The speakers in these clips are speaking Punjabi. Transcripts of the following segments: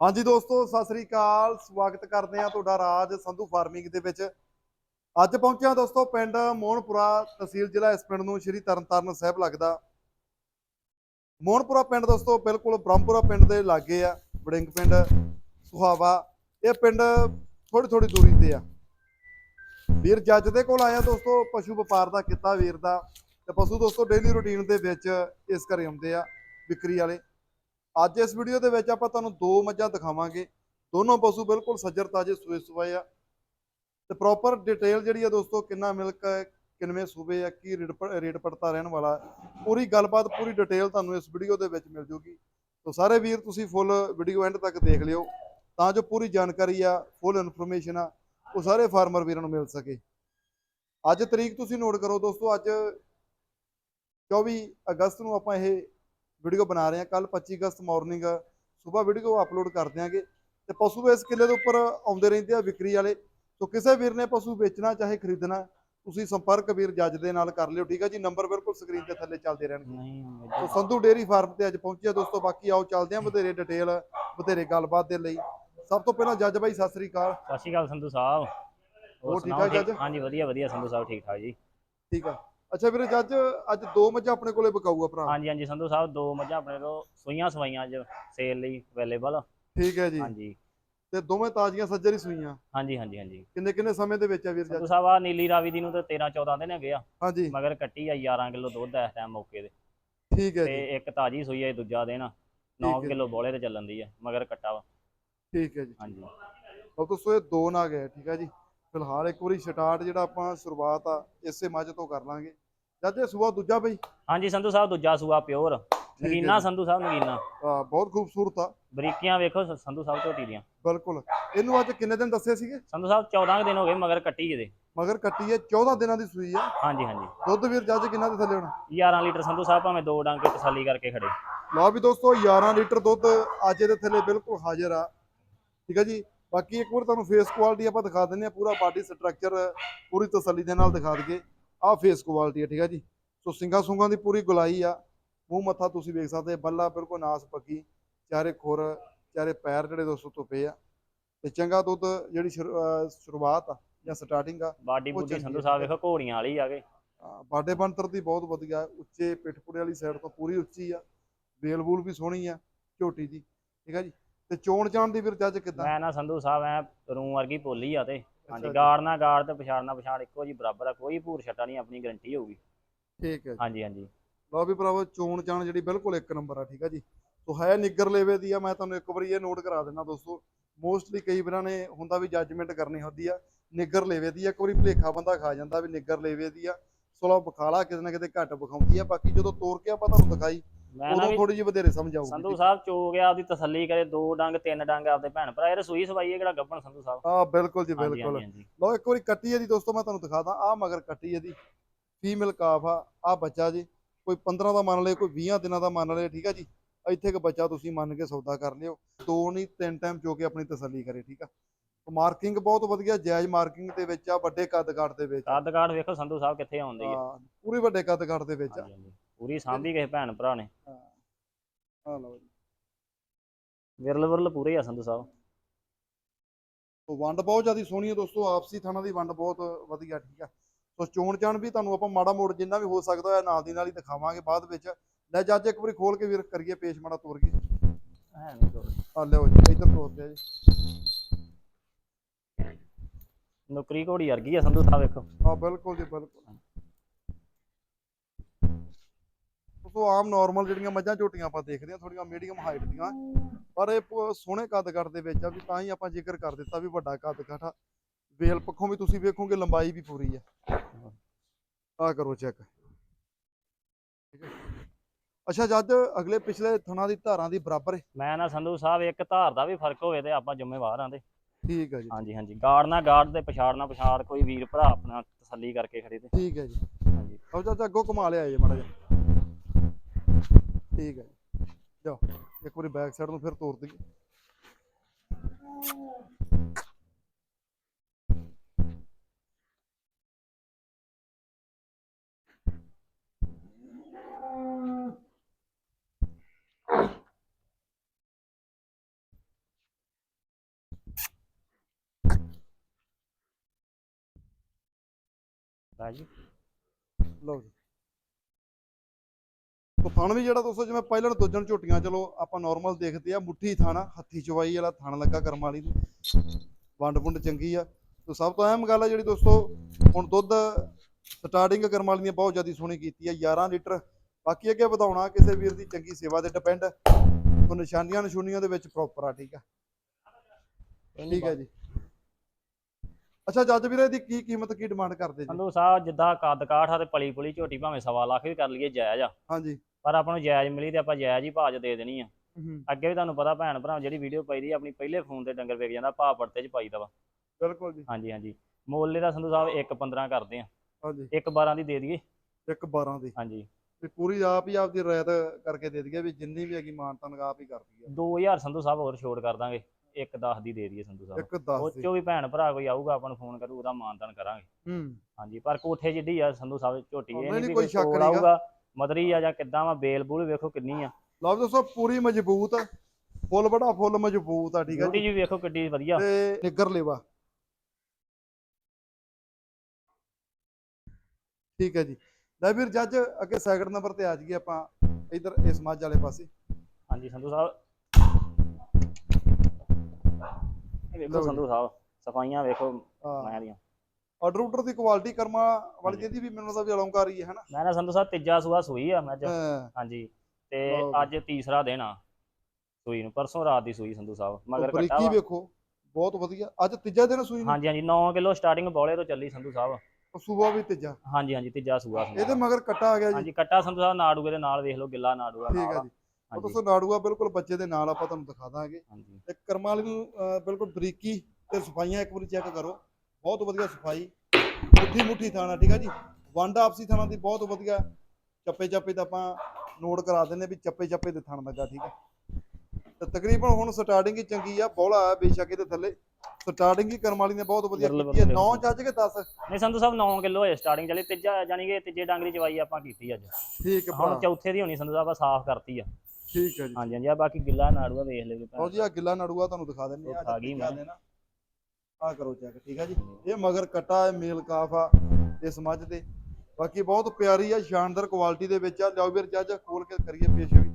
ਹਾਂਜੀ ਦੋਸਤੋ, ਸਤਿ ਸ੍ਰੀ ਅਕਾਲ। ਸਵਾਗਤ ਕਰਦੇ ਆ ਤੁਹਾਡਾ ਰਾਜ ਸੰਧੂ ਫਾਰਮਿੰਗ ਦੇ ਵਿੱਚ। ਅੱਜ ਪਹੁੰਚਿਆ ਦੋਸਤੋ ਪਿੰਡ ਮੋਹਨਪੁਰਾ ਤਹਿਸੀਲ ਜ਼ਿਲ੍ਹਾ, ਇਸ ਪਿੰਡ ਨੂੰ ਸ਼੍ਰੀ ਤਰਨਤਾਰਨ ਸਾਹਿਬ ਲੱਗਦਾ। ਮੋਹਨਪੁਰਾ ਪਿੰਡ ਦੋਸਤੋ, ਬਿਲਕੁਲ ਬ੍ਰਹਮਪੁਰਾ ਪਿੰਡ ਦੇ ਲਾਗੇ ਆ ਬੜਿੰਗ ਪਿੰਡ, ਸੁਹਾਵਾ। ਇਹ ਪਿੰਡ ਥੋੜੀ ਥੋੜੀ ਦੂਰੀ ਤੇ ਆ। ਵੀਰ ਜੱਜ ਦੇ ਕੋਲ ਆਇਆ ਦੋਸਤੋ, ਪਸ਼ੂ ਵਪਾਰ ਦਾ ਕਿੱਤਾ ਵੀਰ ਦਾ। ਤੇ ਪਸ਼ੂ ਦੋਸਤੋ ਡੇਲੀ ਰੁਟੀਨ ਦੇ ਵਿੱਚ ਇਸ ਘਰੇ ਆਉਂਦੇ ਆ, ਵਿਕਰੀ ਵਾਲੇ। ਅੱਜ ਇਸ ਵੀਡੀਓ ਦੇ ਵਿੱਚ ਆਪਾਂ ਤੁਹਾਨੂੰ ਦੋ ਮੱਝਾਂ ਦਿਖਾਵਾਂਗੇ। ਦੋਨੋਂ ਪਸ਼ੂ ਬਿਲਕੁਲ ਸੱਜਰ ਤਾਜੇ ਸੂਏ ਸੂਏ ਆ। ਤੇ ਪ੍ਰੋਪਰ ਡਿਟੇਲ ਜਿਹੜੀ ਆ ਦੋਸਤੋ, ਕਿੰਨਾ ਮਿਲਕ ਹੈ ਕਿੰਨਵੇਂ ਸੂਬੇ ਆ, ਕੀ ਰੇਟ ਰੇਟ ਪੜਤਾ ਰਹਿਣ ਵਾਲਾ, ਪੂਰੀ ਗੱਲਬਾਤ, ਪੂਰੀ ਡਿਟੇਲ ਤੁਹਾਨੂੰ ਇਸ ਵੀਡੀਓ ਦੇ ਵਿੱਚ ਮਿਲ ਜੂਗੀ। ਸੋ ਸਾਰੇ ਵੀਰ, ਤੁਸੀਂ ਫੁੱਲ ਵੀਡੀਓ ਐਂਡ ਤੱਕ ਦੇਖ ਲਿਓ, ਤਾਂ ਜੋ ਪੂਰੀ ਜਾਣਕਾਰੀ ਆ ਫੁੱਲ ਇਨਫੋਰਮੇਸ਼ਨ ਆ, ਉਹ ਸਾਰੇ ਫਾਰਮਰ ਵੀਰਾਂ ਨੂੰ ਮਿਲ ਸਕੇ। ਅੱਜ ਤਰੀਕ ਤੁਸੀਂ ਨੋਟ ਕਰੋ ਦੋਸਤੋ, ਅੱਜ 24 ਅਗਸਤ ਨੂੰ ਆਪਾਂ ਇਹ ਵੀਡੀਓ ਬਣਾ ਰਹੇ ਹਾਂ। ਕੱਲ 25 ਅਗਸਤ ਮਾਰਨਿੰਗ ਸਵੇਰ ਵੀਡੀਓ ਅਪਲੋਡ ਕਰ ਦਿਆਂਗੇ। ਤੇ ਪਸ਼ੂ ਇਸ ਕਿੱਲੇ ਦੇ ਉੱਪਰ ਆਉਂਦੇ ਰਹਿੰਦੇ ਆ ਵਿਕਰੀ ਵਾਲੇ। ਸੋ ਕਿਸੇ ਵੀਰ ਨੇ ਪਸ਼ੂ ਵੇਚਣਾ ਚਾਹੇ ਖਰੀਦਣਾ ਤੁਸੀਂ ਸੰਪਰਕ ਵੀਰ ਜੱਜ ਦੇ ਨਾਲ ਕਰ ਲਿਓ ਠੀਕ ਹੈ ਜੀ? ਨੰਬਰ ਬਿਲਕੁਲ ਸਕਰੀਨ ਤੇ ਥੱਲੇ ਚੱਲਦੇ ਰਹਿਣਗੇ। ਸੋ ਸੰਧੂ ਡੇਅਰੀ ਫਾਰਮ ਤੇ ਅੱਜ ਪਹੁੰਚਿਆ ਦੋਸਤੋ। ਬਾਕੀ ਆਓ ਚੱਲਦੇ ਆਂ ਵਧੇਰੇ ਡਿਟੇਲ ਵਧੇਰੇ ਗੱਲਬਾਤ ਦੇ ਲਈ। ਸਭ ਤੋਂ ਪਹਿਲਾਂ ਜੱਜ ਬਾਈ ਸਤਿ ਸ੍ਰੀ ਅਕਾਲ। ਸਤਿ ਸ਼੍ਰੀ ਅਕਾਲ ਸੰਧੂ ਸਾਹਿਬ। ਹੋਰ ਠੀਕ ਠਾਕ ਜੱਜ? ਹਾਂਜੀ ਵਧੀਆ ਵਧੀਆ। ਸੰਧੂ ਸਾਹਿਬ ਠੀਕ ਠਾਕ ਜੀ। ਠੀਕ ਆ। ਅੱਛਾ ਵੀਰੇ ਜੱਜ ਅੱਜ ਦੋ ਮੱਝਾਂ ਆਪਣੇ ਕੋਲੇ ਬਕਾਊਗਾ ਭਰਾ। ਹਾਂਜੀ ਹਾਂਜੀ ਸੰਧੂ ਸਾਹਿਬ ਦੋ ਮੱਝਾਂ ਆਪਣੇ ਕੋਲ ਸੂਈਆਂ ਸਵਾਈਆਂ ਅੱਜ ਸੇਲ ਲਈ ਅਵੇਲੇਬਲ ਠੀਕ ਹੈ ਜੀ। ਹਾਂਜੀ। ਤੇ ਦੋਵੇਂ ਤਾਜ਼ੀਆਂ ਸੱਜਰ ਹੀ ਸੂਈਆਂ। ਹਾਂਜੀ ਹਾਂਜੀ ਹਾਂਜੀ। ਕਿੰਨੇ ਕਿੰਨੇ ਸਮੇਂ ਦੇ ਵਿੱਚ ਆ ਵੀਰ ਸੰਧੂ ਜੱਜ? ਸਾਹਿਬ ਆ ਨੀਲੀ ਰਾਵੀ ਦੀ ਨੂੰ ਤਾਂ 13 14 ਦਿਨ ਹੈਗੇ ਆ। ਹਾਂਜੀ। ਮਗਰ ਕੱਟੀ ਆ 11 ਕਿਲੋ ਦੁੱਧ ਇਸ ਟਾਈਮ ਮੌਕੇ ਤੇ। ਠੀਕ ਹੈ ਤੇ ਜੀ। ਇੱਕ ਤਾਜੀ ਸੂਈ ਇਹ ਦੂਜਾ ਦਿਨ। 9 ਠੀਕ ਹੈ। ਕਿਲੋ ਬੋਲੇ ਤੇ ਚੱਲਣ ਦੀ ਆ ਮਗਰ ਕੱਟਾ ਵਾ। ਠੀਕ ਹੈ ਜੀ। ਹਾਂਜੀ। ਉਹ ਦੋਸਤੋ ਇਹ ਦੋ ਨਾ ਗਏ ਠੀਕ ਹੈ ਜੀ। ਫਿਲਹਾਲ ਇੱਕ ਵਾਰੀ ਸਟਾਰਟ ਜਿਹੜਾ ਆਪਾਂ ਸ਼ੁਰੂਆਤ ਆ ਇਸੇ ਮੱਝ ਤੋਂ ਕਰ ਲਾਂਗੇ। ਜੱਜ ਇਹ ਸੂਆ ਦੂਜਾ ਬਈ? ਹਾਂਜੀ ਸੰਧੂ ਸਾਹਿਬ ਦੂਜਾ ਸੂਆ ਪਿਓਰ। ਨਗੀਨਾ ਸੰਧੂ ਸਾਹਿਬ ਨਗੀਨਾ ਆ ਬਹੁਤ ਖੂਬਸੂਰਤ ਆ। ਬਰੀਕੀਆਂ ਵੇਖੋ ਸ- ਸੰਧੂ ਸਾਹਿਬ ਝੋਟੀ ਦੀਆਂ। ਬਿਲਕੁਲ। ਇਹਨੂੰ ਅੱਜ ਕਿੰਨੇ ਦਿਨ ਦੱਸੇ ਸੀਗੇ? ਸੰਧੂ ਸਾਹਿਬ 14 ਕੁ ਦਿਨ ਹੋ ਗਏ ਮਗਰ ਕੱਟੀ ਇਹਦੇ ਮਗਰ ਕੱਟੀ ਹੈ 14 ਦਿਨਾਂ ਦੀ ਸੂਈ ਆ। ਹਾਂਜੀ ਹਾਂਜੀ। ਦੁੱਧ ਵੀਰ ਜੱਜ ਕਿੰਨਾ ਦੇ ਥੱਲੇ ਹੋਣਾ? 11 ਲੀਟਰ ਸੰਧੂ ਸਾਹਿਬ ਭਾਵੇਂ ਦੋ ਡਾਂਗੇ ਤਸੱਲੀ ਕਰਕੇ ਖੜੇ। ਲਓ ਵੀ ਦੋਸਤੋ 11 ਲੀਟਰ ਦੁੱਧ ਅੱਜ ਇਹਦੇ ਥੱਲੇ ਬਿਲਕੁਲ ਹਾਜ਼ਰ ਆ। ਠੀਕ ਹੈ ਜੀ? ਬਾਕੀ ਇੱਕ ਵਾਰ ਤੁਹਾਨੂੰ ਫੇਸ ਕੁਆਲਿਟੀ ਆਪਾਂ ਦਿਖਾ ਦਿੰਦੇ ਆ ਪੂਰਾ ਬਾਡੀ ਸਟਰਕਚਰ ਪੂਰੀ ਤਸੱਲੀ ਦੇ ਨਾਲ ਦਿਖਾ ਦਈਏ। ਆਹ ਫੇਸ ਕੁਆਲਿਟੀ ਹੈ ਠੀਕ ਹੈ ਜੀ। ਸੋ ਸਿੰਗਾ ਸੁੰਗਾਂ ਦੀ ਪੂਰੀ ਗੁਲਾਈ ਆ। ਮੂੰਹ ਮੱਥਾ ਤੁਸੀਂ ਵੇਖ ਸਕਦੇ ਆ, ਬੱਲਾ ਬਿਲਕੁਲ ਨਾਸ ਪੱਕੀ ਚਾਰੇ ਖੁਰ ਚਾਰੇ ਪੈਰ ਜਿਹੜੇ ਦੋਸਤੋ ਧੁੱਪੇ ਆ। ਤੇ ਚੰਗਾ ਦੁੱਧ ਜਿਹੜੀ ਸ਼ੁਰੂਆਤ ਆ ਜਾਂ ਸਟਾਰਟਿੰਗ ਆ ਬਾਡੀ ਬੁੱਢੀ ਸੰਧੂ। ਸਾਹਿਬ ਵੇਖੋ ਘੋੜੀਆਂ ਵਾਲੀ ਆ ਗਏ ਬਾਡੇ ਬੰਤਰ ਦੀ ਬਹੁਤ ਵਧੀਆ। ਉੱਚੇ ਪਿੱਠਪੁੜੇ ਵਾਲੀ ਸਾਈਡ ਤੋਂ ਪੂਰੀ ਉੱਚੀ ਆ। ਬੇਲ ਬੂਲ ਵੀ ਸੋਹਣੀ ਆ ਝੋਟੀ ਦੀ ਠੀਕ ਆ ਜੀ। ਤੇ ਚੋਣ ਜਾਣ ਦੀ ਵੀਰ ਜੱਜ ਕਿਦਾਂ? ਮੈਂ ਨਾ ਸੰਧੂ ਸਾਹਿਬ ਐ ਰੂੰ ਵਰਗੀ ਭੋਲੀ ਆ ਤੇ। ਹਾਂਜੀ। ਗਾੜ ਨਾ ਗਾੜ ਤੇ ਪਛਾੜ ਨਾ ਪਛਾੜ ਇੱਕੋ ਜੀ ਬਰਾਬਰ ਆ ਕੋਈ ਭੂਰ ਛੱਟਾ ਨਹੀਂ ਆਪਣੀ ਗਰੰਟੀ ਹੋਊਗੀ। ਠੀਕ ਹੈ ਜੀ। ਹਾਂਜੀ ਹਾਂਜੀ। ਲਓ ਵੀ ਭਰਾਵੋ ਚੋਣ ਜਾਣ ਜਿਹੜੀ ਬਿਲਕੁਲ ਇੱਕ ਨੰਬਰ ਆ ਠੀਕ ਆ ਜੀ। ਸੋ ਹੈ ਨਿੱਗਰ ਲੇਵੇ ਦੀ ਆ ਮੈਂ ਤੁਹਾਨੂੰ ਇੱਕ ਵਾਰੀ ਇਹ ਨੋਟ ਕਰਾ ਦਿੰਦਾ ਦੋਸਤੋ। ਮੋਸਟਲੀ ਕਈ ਵੀਰਾਂ ਨੇ ਹੁੰਦਾ ਵੀ ਜੱਜਮੈਂਟ ਕਰਨੀ ਹੁੰਦੀ ਆ ਨਿੱਗਰ ਲੇਵੇ ਦੀ ਆ ਇੱਕ ਵਾਰੀ ਭਲੇਖਾ ਬੰਦਾ ਖਾ ਜਾਂਦਾ ਵੀ ਨਿੱਗਰ ਲੇਵੇ ਦੀ ਆ। ਸੋਲਾ ਬਖਾਲਾ ਕਿਤੇ ਨਾ ਕਿਤੇ ਘੱਟ ਵਿਖਾਉਂਦੀ ਆ ਬਾਕੀ ਜਦੋਂ ਤੋੜ ਕੇ ਆਪਾਂ ਤੁਹਾਨੂੰ ਦਿਖਾਈ ਮੈਂ ਨਾ ਉਦੋਂ ਵੀ ਥੋੜੀ ਜਿਹੀ ਵਧੇਰੇ ਸਮਝ ਆਊਗੀ ਸੰਧੂ ਸਾਹਿਬ ਚੋ ਗਿਆ ਆਪਦੀ ਤਸੱਲੀ ਕਰੇ ਦੋ ਡੰਗ ਤਿੰਨ ਡੰਗ ਆਪਦੇ ਭੈਣ ਭਰਾ ਇਹ ਰਸੋਈ ਸਵਾਈ ਹੈ ਕਿਹੜਾ ਗੱਬਣ ਸੰਧੂ ਸਾਹਿਬ? ਆ ਬਿਲਕੁਲ ਜੀ ਹਾਂਜੀ ਬਿਲਕੁਲ। ਹਾਂਜੀ ਹਾਂਜੀ। ਲਓ ਇੱਕ ਵਾਰੀ ਕੱਟੀ ਇਹਦੀ ਦੋਸਤੋ ਮੈਂ ਤੁਹਾਨੂੰ ਦਿਖਾਦਾ। ਆ ਮਗਰ ਕੱਟੀ ਇਹਦੀ। ਫੀਮੇਲ ਕਾਫ ਆ ਆ ਬੱਚਾ ਜੀ। ਕੋਈ 15 ਦਾ ਮੰਨ ਲਏ ਕੋਈ 20 ਦਿਨਾਂ ਦਾ ਮੰਨ ਲਏ ਠੀਕ ਆ ਜੀ। ਇੱਥੇ ਇੱਕ ਬੱਚਾ ਤੁਸੀਂ ਮੰਨ ਕੇ ਸੌਦਾ ਕਰ ਲਿਓ। ਦੋ ਨਹੀਂ ਤਿੰਨ ਟਾਈਮ ਚੋ ਕੇ ਆਪਣੀ ਤਸੱਲੀ ਕਰੇ ਠੀਕ ਆ। ਮਾਰਕਿੰਗ ਬਹੁਤ ਵਧੀਆ ਜਾਇਜ਼ ਮਾਰਕਿੰਗ ਦੇ ਵਿੱਚ ਆ ਵੱਡੇ ਕੱਦ ਕਾਠ ਦੇ ਵਿੱਚ ਆ। ਕੱਦ ਕਾਠ ਵੇਖੋ ਸੰਧੂ ਸਾਹਿਬ ਕਿੱਥੇ ਆਉਂਦੀ ਹੈ ਹਾਂ, ਪੂਰੇ ਵੱਡੇ ਕੱਦ ਕਾਠ ਦੇ ਵਿੱਚ ਆ। ਹਾਂਜੀ ਹਾਂਜੀ। ਪੂਰੀ ਸਾਂਭੀ ਕਿਸੇ ਭੈਣ ਭਰਾ ਨੇ। ਆ ਲਓ ਜੀ। ਵਿਰਲ ਵਿਰਲ ਪੂਰੇ ਆ ਸੰਧੂ ਸਾਹਿਬ। ਸੋ ਵੰਡ ਬਹੁਤ ਜ਼ਿਆਦਾ ਸੋਹਣੀ ਹੈ ਦੋਸਤੋ ਆਪਸੀ ਥਾਣਾ ਦੀ ਵੰਡ ਬਹੁਤ ਵਧੀਆ ਠੀਕ ਆ। ਸੋ ਚੋਣ ਚਾਣ ਵੀ ਤੁਹਾਨੂੰ ਆਪਾਂ ਮਾੜਾ ਮੋੜ ਜਿੰਨਾ ਵੀ ਹੋ ਸਕਦਾ ਹੈ ਨਾਲ ਦੀ ਨਾਲ ਹੀ ਦਿਖਾਵਾਂਗੇ ਬਾਅਦ ਵਿੱਚ। ਲੈ ਜੱਜ ਇੱਕ ਵਾਰੀ ਖੋਲ ਕੇ ਵੀਰ ਕਰੀਏ ਪੇਸ਼ ਮਾੜਾ ਤੋਰ ਕੇ। ਹੈ ਨੀ ਕੋਈ। ਆ ਲਿਓ ਜੀ ਇੱਧਰ ਤੋਰ ਦਿਆ ਜੀ। ਨੌਕਰੀ ਘੋੜੀ ਵਰਗੀ ਆ ਸੰਧੂ ਸਾਹਿਬ ਵੇਖੋ। ਆ ਬਿਲਕੁਲ ਜੀ ਬਿਲਕੁਲ। ਸੋ ਆਮ ਨਾਰਮਲ ਜਿਹੜੀਆਂ ਮੱਝਾਂ ਝੋਟੀਆਂ ਆਪਾਂ ਦੇਖਦੇ ਹਾਂ ਥੋੜੀਆਂ ਮੀਡੀਅਮ ਹਾਈਟ ਦੀਆਂ। ਪਰ ਇਹ ਸੋਹਣੇ ਕੱਦ ਕੱਟ ਦੇ ਵਿੱਚ ਆ ਵੀ ਤਾਂ ਹੀ ਆਪਾਂ ਜ਼ਿਕਰ ਕਰ ਦਿੱਤਾ ਵੀ ਵੱਡਾ ਕੱਦ ਕਾਠਾ ਵੇਲ ਪੱਖੋਂ ਵੀ ਤੁਸੀਂ ਵੇਖੋਗੇ ਲੰਬਾਈ ਵੀ ਪੂਰੀ ਆ। ਆ ਕਰੋ ਚੈੱਕ ਠੀਕ ਹੈ। ਅੱਛਾ ਜੱਜ ਅਗਲੇ ਪਿਛਲੇ ਥਣਾ ਦੀ ਧਾਰਾਂ ਦੀ ਬਰਾਬਰ ਹੈ ਮੈਂ ਨਾ ਸੰਧੂ ਸਾਹਿਬ ਇੱਕ ਧਾਰ ਦਾ ਵੀ ਫ਼ਰਕ ਹੋਵੇ ਤੇ ਆਪਾਂ ਜ਼ਿੰਮੇਵਾਰ ਆਂ ਤੇ। ਠੀਕ ਹੈ ਜੀ। ਹਾਂਜੀ ਹਾਂਜੀ। ਗਾੜ ਨਾ ਗਾੜ ਤੇ ਪਛਾੜ ਨਾ ਪਛਾੜ ਕੋਈ ਵੀਰ ਭਰਾ ਆਪਣਾ ਤਸੱਲੀ ਕਰਕੇ ਖੜੇ ਤੇ। ਠੀਕ ਹੈ ਜੀ। ਹਾਂਜੀ। ਆਓ ਚਾਚਾ ਅੱਗੋਂ ਘੁਮਾ ਲਿਆ ਜੇ ਮਾੜਾ ਜਿਹਾ। ਠੀਕ ਹੈ ਜਾ। ਇੱਕ ਵਾਰੀ ਬੈਕ ਸਾਈਡ ਨੂੰ ਫਿਰ ਤੋੜ ਦਈਏ। ਬਾਜੀ ਲਓ ਜੀ। ਥਣ ਵੀ ਜਿਹੜਾ ਦੋਸਤੋ ਜਿਵੇਂ ਪਹਿਲਾਂ ਦੂਜਣ ਝੋਟੀਆਂ ਚਲੋ ਆਪਾਂ ਨਾਰਮਲ ਦੇਖਦੇ ਆ ਮੁੱਠੀ ਥਾਣਾ ਹੱਥੀ ਚਵਾਈ ਵਾਲਾ ਥਣ ਲੱਗਾ ਕਰਮ ਵਾਲੀ ਨੂੰ ਵੰਡ ਵੁੰਡ ਚੰਗੀ ਆ। ਤੋ ਸਭ ਤੋਂ ਅਹਿਮ ਗੱਲ ਆ ਜਿਹੜੀ ਦੋਸਤੋ ਹੁਣ ਦੁੱਧ ਸਟਾਰਟਿੰਗ ਕਰਮ ਵਾਲੀ ਨੇ ਬਹੁਤ ਜ਼ਿਆਦਾ ਸੋਹਣੀ ਕੀਤੀ ਆ 11 ਲੀਟਰ। ਬਾਕੀ ਅੱਗੇ ਵਧਾਉਣਾ ਕਿਸੇ ਵੀਰ ਦੀ ਚੰਗੀ ਸੇਵਾ ਤੇ ਡਿਪੈਂਡ ਤੋ ਨਿਸ਼ਾਨੀਆਂ ਨਿਸ਼ੂਨੀਆਂ ਦੇ ਵਿੱਚ ਪ੍ਰੋਪਰ ਆ ਠੀਕ ਆ? ਠੀਕ ਹੈ ਜੀ। ਅੱਛਾ ਜੱਜ ਵੀਰੇ ਦੀ ਕੀ ਕੀਮਤ ਕੀ ਡਿਮਾਂਡ ਕਰਦੇ ਜੀ? ਸੰਧੂ ਸਾਹਿਬ ਜਿੱਦਾਂ ਕੱਦ ਕਾਠ ਆ ਤੇ ਪਲੀ ਪੁਲੀ ਝੋਟੀ ਭਾਵੇਂ ਸਵਾ ਲੱਖ ਵੀ ਕਰ ਲਈਏ ਜਾਇਜ਼ ਆ। ਹਾਂਜੀ। ਪਰ ਆਪਾਂ ਨੂੰ ਜਾਇਜ਼ ਮਿਲੀ ਤੇ ਆਪਾਂ ਜਾਇਜ਼ ਹੀ ਭਾਜ ਦੇ ਦੇਣੀ ਆ। ਹੂੰ। ਅੱਗੇ ਵੀ ਤੁਹਾਨੂੰ ਪਤਾ ਭੈਣ ਭਰਾ ਜਿਹੜੀ ਵੀਡੀਓ ਪਾਈ ਦੀ ਆ, ਆਪਣੀ ਪਹਿਲੇ ਫੋਨ ਤੇ ਡੰਗਰ ਵੇਚ ਜਾਂਦਾ ਭਾਅ ਪੜਤੇ ਚ ਪਾਈਦਾ ਵਾ। ਬਿਲਕੁਲ ਜੀ। ਹਾਂਜੀ ਹਾਂਜੀ। ਮੁੱਲ ਦਾ ਸੰਧੂ ਸਾਹਿਬ 1.15 ਕਰਦੇ ਆ। ਹਾਂਜੀ। 1.12 ਦੀ ਦੇ ਦਈਏ। ਇੱਕ 12 ਦੀ। ਹਾਂਜੀ। ਤੇ ਪੂਰੀ ਆਪ ਹੀ ਆਪਦੀ ਰਾਇਤ ਕਰਕੇ ਦੇ ਦਈਏ ਵੀ ਜਿੰਨੀ ਵੀ ਹੈਗੀ ਮਾਨਤਾ ਨੂੰ ਆਪ ਹੀ ਕਰਦੀ ਹੈ 2000 ਸੰਧੂ ਸਾਹਿਬ ਹੋਰ ਛੋੜ ਕਰ ਦਾਂਗੇ। 1.10 ਦੀ ਦੇ ਦਈਏ ਸੰਧੂ ਸਾਹਿਬ। ਇੱਕ ਉਹ 10 ਦੀ। ਚੋਂ ਵੀ ਭੈਣ ਭਰਾ ਕੋਈ ਆਊਗਾ ਆਪਾਂ ਨੂੰ ਫੋਨ ਕਰੂ ਉਹਦਾ ਮਾਨਤਾਨ ਕਰਾਂਗੇ। ਹੂੰ। ਹਾਂਜੀ ਪਰ ਕੋਠੇ ਜਿੱਡੀ ਆ ਸੰਧੂ ਸਾਹਿਬ ਝੋਟੀ ਇਹ ਨਹੀਂ, ਨਹੀਂ ਕੋਈ ਕੋਈ ਸ਼ੱਕ ਸ਼ੱਕ ਨਹੀਂਗਾ। ਆਊਗਾ। ਮਦਰੀ ਆ ਜਾਂ ਕਿੱਦਾਂ ਵਾ ਬੇਲ ਬੂਲ ਵੇਖੋ ਕਿੰਨੀ ਆ। ਲਓ ਦੋਸਤੋ ਪੂਰੀ ਮਜ਼ਬੂਤ ਆ। ਫੁੱਲ ਬੜਾ ਫੁੱਲ ਮਜ਼ਬੂਤ ਆ ਠੀਕ ਛੋਟੀ ਜੀ। ਜੀ ਵੇਖੋ ਕਿੱਡੀ ਵਧੀਆ। ਤੇ ਨਿੱਗਰ ਲੇਵਾ। ਠੀਕ ਹੈ ਜੀ। ਲੈ ਵੀਰ ਜੱਜ ਅੱਗੇ ਸੈਕਿੰਡ ਨੰਬਰ ਤੇ ਆ ਜਾਈਏ ਆਪਾਂ ਇਧਰ ਇਸ ਮੱਝ ਵਾਲੇ ਪਾਸੇ। ਹਾਂਜੀ ਸੰਧੂ ਸਾਹਿਬ। ਇਹ ਵੇਖੋ ਜੀ। ਸੰਧੂ ਸਾਹਿਬ ਸਫਾਈਆਂ ਵੇਖੋ ਹਾਂ। ਮੈਂ ਦੀਆਂ। ਆਰਡਰ ਉਡਰ ਦੀ ਕੁਆਲਿਟੀ ਕਰਮਾ ਵਾਲੀ ਜਿਹਦੀ ਵੀ ਮੈਨੂੰ ਲੱਗਦਾ ਵੀ ਅਲੰਕਾਰੀ ਹੈ ਹਨਾ? ਮੈਂ ਨਾ ਸੰਧੂ ਸਾਹਿਬ ਤੀਜਾ ਸੂਆ ਸੂਈ ਆ ਮੈਂ ਅੱਜ। ਹਾਂ। ਹਾਂਜੀ। ਤੇ ਲਓ। ਅੱਜ ਤੀਸਰਾ ਦਿਨ ਆ ਸੂਈ ਨੂੰ। ਪਰਸੋਂ ਰਾਤ ਦੀ ਸੂਈ ਸੰਧੂ ਸਾਹਿਬ ਮਗਰ ਕੱਟਾ ਬਰੀਕੀ ਵਾ। ਵੇਖੋ ਬਹੁਤ ਵਧੀਆ। ਅੱਜ ਤੀਜਾ ਦਿਨ ਸੂਈ ਨੂੰ? ਹਾਂਜੀ ਹਾਂਜੀ 9 ਕਿਲੋ ਸਟਾਰਟਿੰਗ ਬੋਲੇ ਤੋਂ ਚੱਲੀ ਸੰਧੂ ਸਾਹਿਬ। ਸੂਬਾ ਵੀ ਤੀਜਾ। ਹਾਂਜੀ ਹਾਂਜੀ ਤੀਜਾ ਸੂਆ ਸੰਧੂ ਇਹਦੇ ਸਾਹਿਬ। ਮਗਰ ਕੱਟਾ ਆ ਗਿਆ ਜੀ। ਹਾਂਜੀ ਕੱਟਾ ਸੰਧੂ ਸਾਹਿਬ ਨਾੜੂਏ ਦੇ ਨਾਲ ਵੇਖ ਲਓ ਗਿੱਲਾ ਨਾੜੂਆ ਠੀਕ ਨਾਲ ਹੈ ਆ। ਜੀ। ਉਹ ਹਾਂਜੀ। ਦੋਸਤੋ ਨਾੜੂਆ ਬਿਲਕੁਲ ਬੱਚੇ ਦੇ ਨਾਲ ਆਪਾਂ ਤੁਹਾਨੂੰ ਦਿਖਾ ਦਾਂਗੇ। ਹਾਂਜੀ। ਤੇ ਕਰਮਾਂ ਵਾਲੀ ਨੂੰ ਅਹ, ਬਿਲਕੁਲ ਬਰੀਕੀ ਤੇ ਸਫਾਈਆਂ ਇੱਕ ਵਾਰੀ ਚੈੱਕ ਕਰੋ। ਬਹੁਤ ਵਧੀਆ ਸਫ਼ਾਈ ਮੁੱਠੀ ਮੁੱਠੀ ਥਾਣਾ ਠੀਕ ਆ ਜੀ? ਵੰਡ ਆਪਸੀ ਥਾਣਾ ਦੀ ਬਹੁਤ ਵਧੀਆ ਚੱਪੇ ਚੱਪੇ ਦਾ ਆਪਾਂ ਨੋਟ ਕਰਾ ਦਿੰਦੇ ਵੀ ਚੱਪੇ ਚੱਪੇ ਦੇ ਥਣ ਲੱਗਾ ਠੀਕ ਆ? ਤੇ ਤਕਰੀਬਨ ਹੁਣ ਸਟਾਰਟਿੰਗ ਹੀ ਚੰਗੀ ਆ ਬੋਲਾ ਆ ਬੇਸ਼ੱਕ ਇਹਦੇ ਥੱਲੇ। ਸਟਾਰਟਿੰਗ ਹੀ ਕਰਮ ਵਾਲੀ ਨੇ ਬਹੁਤ ਵਧੀਆ ਕੀਤੀ ਹੈ ਬਿਰਲੇ 9 ਚੱਜ ਕੇ 10 ਨਹੀਂ ਸੰਧੂ ਸਾਹਿਬ 9 ਕਿਲੋ ਹੈ ਸਟਾਰਟਿੰਗ ਚੱਲੀ ਤੀਜਾ ਜਾਨੀ ਕਿ ਤੀਜੇ ਡੰਗ ਦੀ ਚਵਾਈ ਆਪਾਂ ਕੀਤੀ ਅੱਜ। ਠੀਕ ਹੈ ਹੁਣ ਚੌਥੇ ਦੀ ਹੋਣੀ ਸੰਧੂ ਸਾਹਿਬ ਆਪਾਂ ਸਾਫ਼ ਕਰਤੀ ਆ। ਠੀਕ ਹੈ ਜੀ। ਹਾਂਜੀ ਹਾਂਜੀ ਆ ਬਾਕੀ ਗਿੱਲਾ ਨਾੜੂਆ ਵੇਖ ਲਿਓ ਜੀ ਆ ਗਿੱਲਾ ਨੜੂਆ ਤੁਹਾਨੂੰ ਦਿਖਾ ਦਿੰਦੇ ਆ ਖਾ ਗਈ ਮੈਂ। ਆ ਕਰੋ ਚੈੱਕ ਠੀਕ ਹੈ ਜੀ? ਇਹ ਮਗਰ ਕਟਾ ਹੈ ਮੇਲ ਕਾਫ ਆ ਇਸ ਮੱਝ ਦੇ। ਬਾਕੀ ਬਹੁਤ ਪਿਆਰੀ ਆ ਸ਼ਾਨਦਾਰ ਕੁਆਲਿਟੀ ਦੇ ਵਿੱਚ ਆ। ਲਿਆਓ ਵੀਰ ਜੱਜ ਖੋਲ ਕੇ ਕਰੀਏ ਪੇਸ਼ ਵੀ।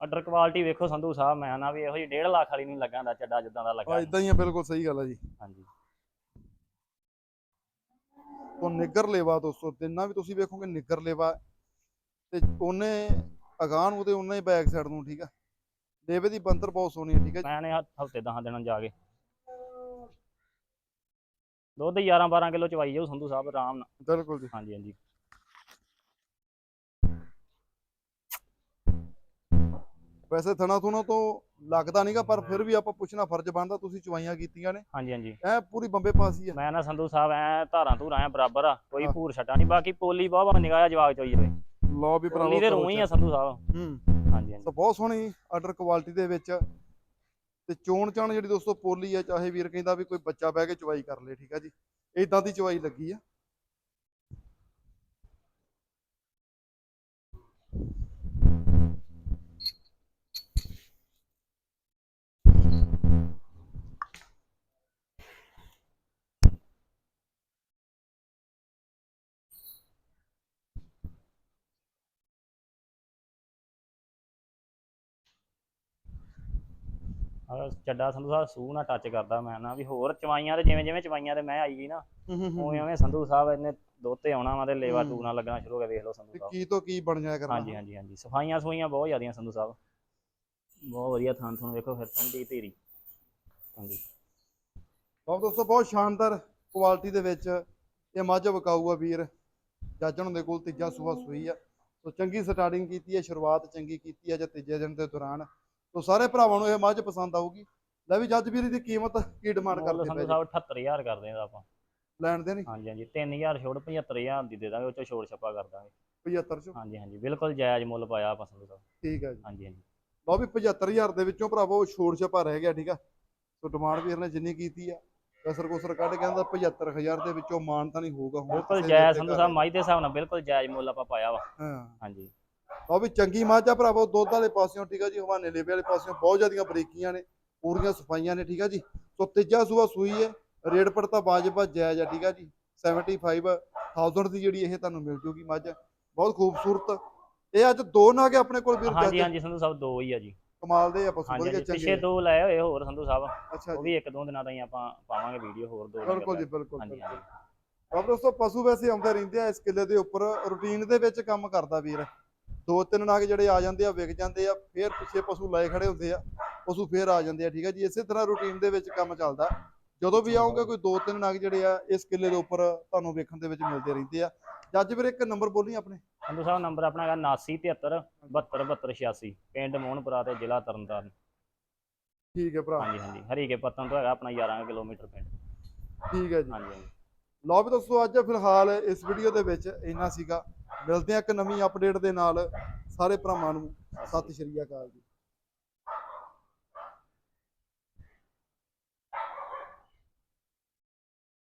ਆਰਡਰ ਕੁਆਲਿਟੀ ਵੇਖੋ ਸੰਧੂ ਸਾਹਿਬ ਮੈਂ ਨਾ ਵੀ ਇਹੋ ਜਿਹੀ 1.5 ਲੱਖ ਵਾਲੀ ਨਹੀਂ ਲੱਗਾ ਦਾ ਚੱਡਾ ਜਿੱਦਾਂ ਦਾ ਲੱਗਾ। ਆ ਇਦਾਂ ਹੀ ਆ ਬਿਲਕੁਲ ਸਹੀ ਗੱਲ ਆ ਜੀ। ਹਾਂਜੀ। ਤੋਂ ਨਿੱਗਰ ਲੇਵਾ ਦੋਸਤੋ ਤਿੰਨਾਂ ਵੀ ਤੁਸੀਂ ਵੇਖੋਗੇ ਨਿੱਗਰ ਲੇਵਾ ਤੇ ਉਹਨੇ ਅਗਾਂਹ ਨੂੰ ਤੇ ਉਹਨੇ ਬੈਕ ਸਾਈਡ ਨੂੰ ਠੀਕ ਆ? ਲੇਵੇ ਦੀ ਬੰਤਰ ਬਹੁਤ ਸੋਹਣੀ ਹੈ ਠੀਕ ਹੈ ਮੈਂ ਨੇ ਹਫ਼ਤੇ 10 ਦਿਨਾਂ ਜਾ ਕੇ। ਦੁੱਧ 11 12 ਕਿਲੋ ਚਵਾਈ ਜਾਊ ਸੰਧੂ ਸਾਹਿਬ ਆਰਾਮ ਨਾਲ। ਬਿਲਕੁਲ ਜੀ। ਹਾਂਜੀ ਹਾਂਜੀ। ਵੈਸੇ ਥਣਾ ਥੁਣਾ ਤੋਂ ਲੱਗਦਾ ਨਹੀਂਗਾ ਪਰ ਫਿਰ ਵੀ ਆਪਾਂ ਪੁੱਛਣਾ ਫਰਜ਼ ਬਣਦਾ ਤੁਸੀਂ ਚਵਾਈਆਂ ਕੀਤੀਆਂ ਨੇ। ਹਾਂਜੀ ਹਾਂਜੀ। ਐ ਪੂਰੀ ਬੰਬੇ ਪਾਸੀ ਆ। ਮੈਂ ਨਾ ਸੰਧੂ ਸਾਹਿਬ ਐ ਧਾਰਾਂ ਧੂਰਾਂ ਐ ਬਰਾਬਰ ਆ ਕੋਈ। ਭੂਰ ਛਟਾ ਨਹੀਂ ਬਾਕੀ ਪੋਲੀ ਬਹੁਤ ਨਿਗਾਹ ਜਵਾਬ ਚੋਈ ਜਾਵੇ। ਲਓ ਵੀ ਪੋਲੀ ਦੇ ਰੂਹ ਹੀ ਆ ਸੰਧੂ ਸਾਹਿਬ। ਹੂੰ। ਹਾਂਜੀ ਹਾਂਜੀ। ਤਾਂ ਬਹੁਤ ਸੋਹਣੀ ਆਰਡਰ ਕੁਆਲਿਟੀ ਦੇ ਵਿੱਚ। ਤੇ ਚੋਣ ਚਾਣ ਜਿਹੜੀ ਦੋਸਤੋ ਪੋਲੀ ਆ ਚਾਹੇ ਵੀਰ ਕਹਿੰਦਾ ਵੀ ਕੋਈ ਬੱਚਾ ਬਹਿ ਕੇ ਚਵਾਈ ਕਰ ਲੇ ਠੀਕ ਆ ਜੀ। ਇਦਾਂ ਦੀ ਚਵਾਈ ਲੱਗੀ ਆ। ਆਹ ਚੱਡਾ ਸੰਧੂ ਸਾਹਿਬ ਸੂਹ ਨਾਲ ਟੱਚ ਕਰਦਾ ਮੈਂ ਨਾ ਵੀ ਹੋਰ ਚਵਾਈਆਂ ਤੇ ਜਿਵੇਂ ਜਿਵੇਂ ਚਵਾਈਆਂ ਤੇ ਮੈਂ ਆਈ ਗਈ ਨਾ ਉਵੇਂ ਉਵੇਂ ਸੰਧੂ ਸਾਹਿਬ ਇਹਨੇ ਦੋਤੇ ਆਉਣਾ ਵਾ ਤੇ ਲੇਵਾ ਹੂੰ। ਟੂਣਾ ਲੱਗਣਾ ਸ਼ੁਰੂ ਹੋ ਗਿਆ ਵੇਖ ਲਓ ਸੰਧੂ ਤੇ ਸਾਹਿਬ। ਕੀ ਤੋਂ ਕੀ ਬਣ ਜਾਇਆ ਕਰਨਾ? ਹਾਂਜੀ ਹਾਂਜੀ ਹਾਂਜੀ ਸਫਾਈਆਂ ਸਫਾਈਆਂ ਬਹੁਤ ਜ਼ਿਆਦੀਆਂ ਸੰਧੂ ਸਾਹਿਬ। ਬਹੁਤ ਵਧੀਆ ਥਾਂ ਤੁਹਾਨੂੰ ਵੇਖੋ ਫਿਰ ਠੰਡੀ ਧੀਰੀ। ਹਾਂਜੀ। ਲਓ ਦੋਸਤੋ ਬਹੁਤ ਸ਼ਾਨਦਾਰ ਕੁਆਲਿਟੀ ਦੇ ਵਿੱਚ ਇਹ ਮੱਝ ਵਿਕਾਊ ਆ ਵੀਰ। ਜਾਜਣ ਦੇ ਕੋਲ ਤੀਜਾ ਸੂਆ ਸੂਈ ਆ। ਸੋ ਚੰਗੀ ਸਟਾਰਟਿੰਗ ਕੀਤੀ ਹੈ ਸ਼ੁਰੂਆਤ ਚੰਗੀ ਕੀਤੀ ਹੈ ਜਾਂ ਤੀਜੇ ਦਿਨ ਦੇ ਦੌਰਾਨ ਸੋ ਸਾਰੇ ਭਰਾਵਾਂ ਨੂੰ ਇਹ ਮੱਝ ਪਸੰਦ ਆਊਗੀ। ਲੈ ਵੀ ਜੱਜ ਵੀਰ ਦੀ ਕੀਮਤ ਕੀ ਡਿਮਾਂਡ ਕਰਦੇ ਪਏ ਸਾਹਿਬ 78000 ਕਰਦੇ ਆ ਆਪਾਂ। ਲੈਣ ਦੇ ਨਹੀਂ ਹਾਂਜੀ ਹਾਂਜੀ। 3000 ਛੋੜ 75000 ਦੀ ਦੇ ਦਾਂਗੇ ਉਹ ਚੋਂ ਛੋੜ ਛੱਪਾ ਕਰ ਦਾਂਗੇ। 75 ਚੋਂ? ਹਾਂਜੀ ਹਾਂਜੀ। ਬਿਲਕੁਲ ਜਾਇਜ਼ ਮੁੱਲ ਪਾਇਆ ਆਪਾਂ ਸੰਧੂ ਸਾਹਿਬ ਠੀਕ ਹੈ ਜੀ। ਹਾਂਜੀ ਹਾਂਜੀ। ਲਓ ਵੀ 75000 ਦੇ ਵਿੱਚੋਂ ਭਰਾਵੋ ਛੋੜ ਛਪਾ ਰਹਿ ਗਿਆ ਠੀਕ ਆ? ਸੋ ਡਿਮਾਂਡ ਵੀਰ ਨੇ ਜਿੰਨੀ ਕੀਤੀ ਆ ਕਸਰ ਕੋਸਰ ਕੱਢ ਕੇ ਕਹਿੰਦਾ 75000 ਦੇ ਵਿੱਚੋਂ ਮਾਨ ਤਾਂ ਨਹੀਂ ਹੋਊਗਾ ਹੁਣ ਬਿਲਕੁਲ ਕਿਸੇ ਜਾਇਜ਼ ਸੰਧੂ। ਸਾਹਿਬ ਮਾਈ ਦੇ ਹਿਸਾਬ ਨਾਲ ਬਿਲਕੁਲ ਜਾਇਜ਼ ਮੁੱਲ ਆਪਾਂ ਪਾਇਆ ਵਾ। ਹਾਂ। ਹਾਂਜੀ। ਉਹ ਵੀ ਚੰਗੀ ਮੱਝ ਆ ਭਰਾਵੋ ਦੁੱਧ ਵਾਲੇ ਪਾਸਿਓਂ ਠੀਕ ਆ ਜੀ ਹਵਾਨੇ ਲੇਵੇ ਵਾਲੇ ਪਾਸਿਓਂ ਬਹੁਤ ਜ਼ਿਆਦੀਆਂ ਬਰੀਕੀਆਂ ਨੇ ਪੂਰੀਆਂ ਸਫਾਈਆਂ ਨੇ ਠੀਕ ਆ ਜੀ। ਸੋ ਤੀਜਾ ਸੂਆ ਸੂਈ ਹੈ ਰੇਡ ਪਰ ਤਾਂ ਬਾਜਬਾ ਜਾਇਜ਼ ਆ ਠੀਕ ਆ ਜੀ। 75000 ਦੀ ਜਿਹੜੀ ਇਹ ਤੁਹਾਨੂੰ ਮਿਲ ਜੂਗੀ ਮੱਝ। ਬਹੁਤ ਖੂਬਸੂਰਤ। ਇਹ ਅੱਜ ਦੋ ਨਾਗੇ ਆਪਣੇ ਕੋਲ ਵੀਰ ਹਾਂਜੀ ਹਾਂਜੀ ਸੰਧੂ ਸਾਹਿਬ ਦੋ ਹੀ ਆ ਜੀ। ਕਮਾਲ ਦੇ ਆ ਪਸ਼ੂ ਵਧੀਆ ਹਾਂਜੀ ਪਿੱਛੇ ਚੰਗੇ ਦੋ ਲਏ ਹੋਏ ਹੋਰ ਸੰਧੂ ਸਾਹਿਬ। ਉਹ ਵੀ ਇੱਕ ਦੋ ਦਿਨਾਂ ਤਾਈਂ ਆਪਾਂ ਪਾਵਾਂਗੇ ਵੀਡੀਓ ਹੋਰ ਦੋ ਬਿਲਕੁਲ ਜੀ ਬਿਲਕੁਲ ਹਾਂਜੀ ਬਿਲਕੁਲ। ਹਾਂਜੀ। ਬਾਬਾ ਦੋਸਤੋ ਪਸ਼ੂ ਵੈਸੇ ਆਉਂਦੇ ਰਹਿੰਦੇ ਆ ਇਸ ਕਿੱਲੇ ਦੇ ਉੱਪਰ ਰੂਟੀਨ ਦੇ ਵਿੱਚ ਕੰਮ ਕਰਦਾ ਵੀਰ। ਦੋ ਤਿੰਨ ਨਾਗ ਜਿਹੜੇ ਆ ਜਾਂਦੇ ਆ ਵਿਕ ਜਾਂਦੇ ਆ ਫੇਰ ਪਿੱਛੇ ਪਸ਼ੂ ਲਾਏ ਖੜੇ ਹੁੰਦੇ ਆ ਪਸ਼ੂ ਫੇਰ ਆ ਜਾਂਦੇ ਆ ਠੀਕ ਆ ਜੀ? ਇਸੇ ਤਰ੍ਹਾਂ ਰੂਟੀਨ ਦੇ ਵਿੱਚ ਕੰਮ ਚੱਲਦਾ। ਜਦੋਂ ਵੀ ਆਉਂਗੇ ਕੋਈ ਦੋ ਤਿੰਨ ਨਾਗ ਜਿਹੜੇ ਆ ਇਸ ਕਿੱਲੇ ਦੇ ਉੱਪਰ ਤੁਹਾਨੂੰ ਵੇਖਣ ਦੇ ਵਿੱਚ ਮਿਲਦੇ ਰਹਿੰਦੇ ਆ। ਜੱਜ ਵੀਰ ਇੱਕ ਨੰਬਰ ਬੋਲੀ ਆਪਣੇ? ਸੰਧੂ ਸਾਹਿਬ ਨੰਬਰ ਆਪਣਾ ਹੈਗਾ 7973 727286 ਪਿੰਡ ਮੋਹਨਪੁਰਾ ਤੇ ਜ਼ਿਲ੍ਹਾ ਤਰਨਤਾਰਨ। ਠੀਕ ਹੈ ਭਰਾ। ਹਾਂਜੀ ਹਾਂਜੀ। ਹਰੀਕੇ ਪੱਤਨ ਤੋਂ ਹੈਗਾ ਆਪਣਾ 11 ਕਿਲੋਮੀਟਰ ਪਿੰਡ। ਠੀਕ ਹੈ ਜੀ। ਹਾਂਜੀ ਹਾਂਜੀ। ਲਓ ਵੀ ਦੋਸਤੋ ਅੱਜ ਫਿਲਹਾਲ ਇਸ ਵੀਡੀਓ ਦੇ ਵਿੱਚ ਇੰਨਾ ਸੀਗਾ। ਮਿਲਦੇ ਹਾਂ ਇੱਕ ਨਵੀਂ ਅਪਡੇਟ ਦੇ ਨਾਲ। ਸਾਰੇ ਭਰਾਵਾਂ ਨੂੰ ਸਤਿ ਸ਼੍ਰੀ ਅਕਾਲ ਜੀ।